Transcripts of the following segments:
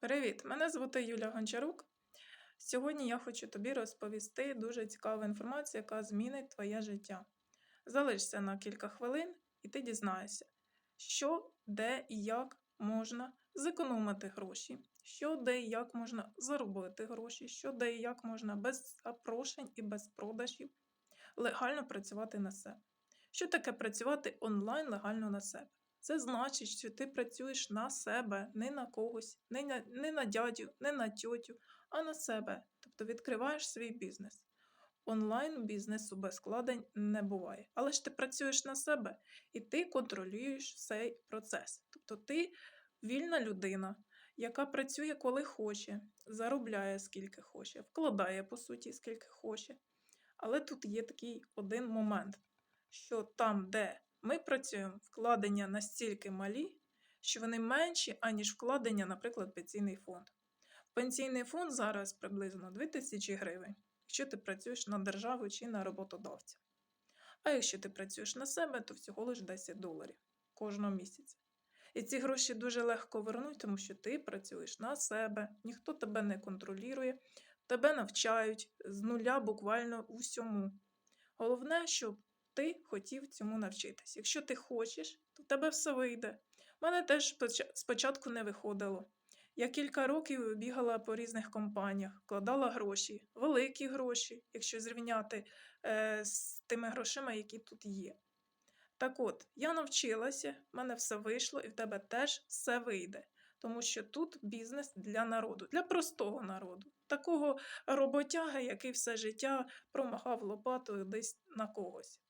Привіт! Мене звати Юля Гончарук. Сьогодні я хочу тобі розповісти дуже цікаву інформацію, яка змінить твоє життя. Залишся на кілька хвилин, і ти дізнаєшся, що, де і як можна зекономити гроші, що, де і як можна заробити гроші, що, де і як можна без запрошень і без продажів легально працювати на себе. Що таке працювати онлайн легально на себе? Це значить, що ти працюєш на себе, не на когось, не на, не на дядю, не на тьотю, а на себе. Тобто відкриваєш свій бізнес. Онлайн бізнесу без складень не буває. Але ж ти працюєш на себе і ти контролюєш цей процес. Тобто ти вільна людина, яка працює коли хоче, заробляє скільки хоче, вкладає по суті скільки хоче. Але тут є такий один момент, що там, де ми працюємо, вкладення настільки малі, що вони менші, аніж вкладення, наприклад, пенсійний фонд. Пенсійний фонд зараз приблизно 2000 гривень, якщо ти працюєш на державу чи на роботодавця. А якщо ти працюєш на себе, то всього лиш 10 доларів кожного місяця. І ці гроші дуже легко вернуть, тому що ти працюєш на себе, ніхто тебе не контролює, тебе навчають з нуля буквально усьому. Головне, щоб ти хотів цьому навчитись. Якщо ти хочеш, то в тебе все вийде. У мене теж спочатку не виходило. Я кілька років бігала по різних компаніях, вкладала гроші, великі гроші, якщо зрівняти е, з тими грошима, які тут є. Так от, я навчилася, в мене все вийшло, і в тебе теж все вийде. Тому що тут бізнес для народу, для простого народу, такого роботяга, який все життя промахав лопатою десь на когось.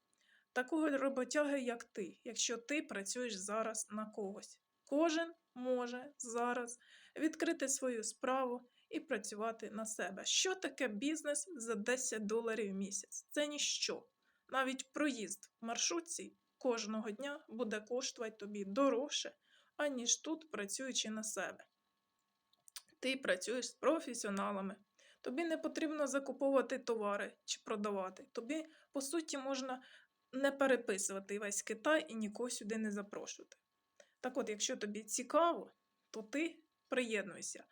Такого роботяги, як ти, якщо ти працюєш зараз на когось. Кожен може зараз відкрити свою справу і працювати на себе. Що таке бізнес за 10 доларів в місяць? Це ніщо. Навіть проїзд в маршрутці кожного дня буде коштувати тобі дорожче, аніж тут працюючи на себе. Ти працюєш з професіоналами. Тобі не потрібно закуповувати товари чи продавати. Тобі, по суті, можна не переписувати весь Китай і нікого сюди не запрошувати. Так от, якщо тобі цікаво, то ти приєднуйся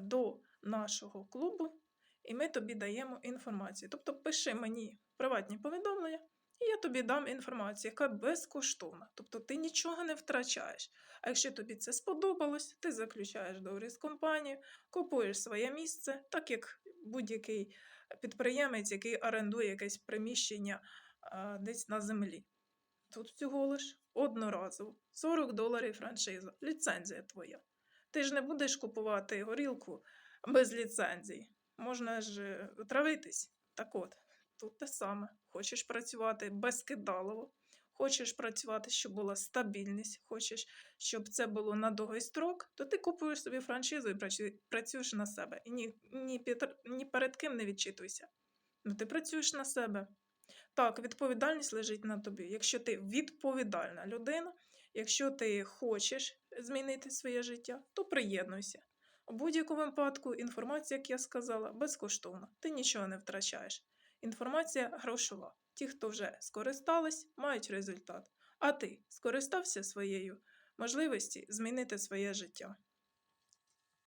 до нашого клубу, і ми тобі даємо інформацію. Тобто пиши мені приватні повідомлення, і я тобі дам інформацію, яка безкоштовна. Тобто ти нічого не втрачаєш. А якщо тобі це сподобалось, ти заключаєш договір з компанією, купуєш своє місце, так як будь-який підприємець, який орендує якесь приміщення десь на землі. Тут всього лиш одноразово 40 доларів франшиза, ліцензія твоя. Ти ж не будеш купувати горілку без ліцензії. Можна ж е, отравитись. Так от, тут те саме. Хочеш працювати безкидалово, хочеш працювати, щоб була стабільність, хочеш, щоб це було на довгий строк, то ти купуєш собі франшизу і працюєш на себе. І ні, ні, ні перед ким не відчитуйся. Ну, ти працюєш на себе. Так, відповідальність лежить на тобі. Якщо ти відповідальна людина, якщо ти хочеш змінити своє життя, то приєднуйся. У будь-якому випадку інформація, як я сказала, безкоштовна. Ти нічого не втрачаєш. Інформація грошова. Ті, хто вже скористались, мають результат. А ти скористався своєю можливості змінити своє життя.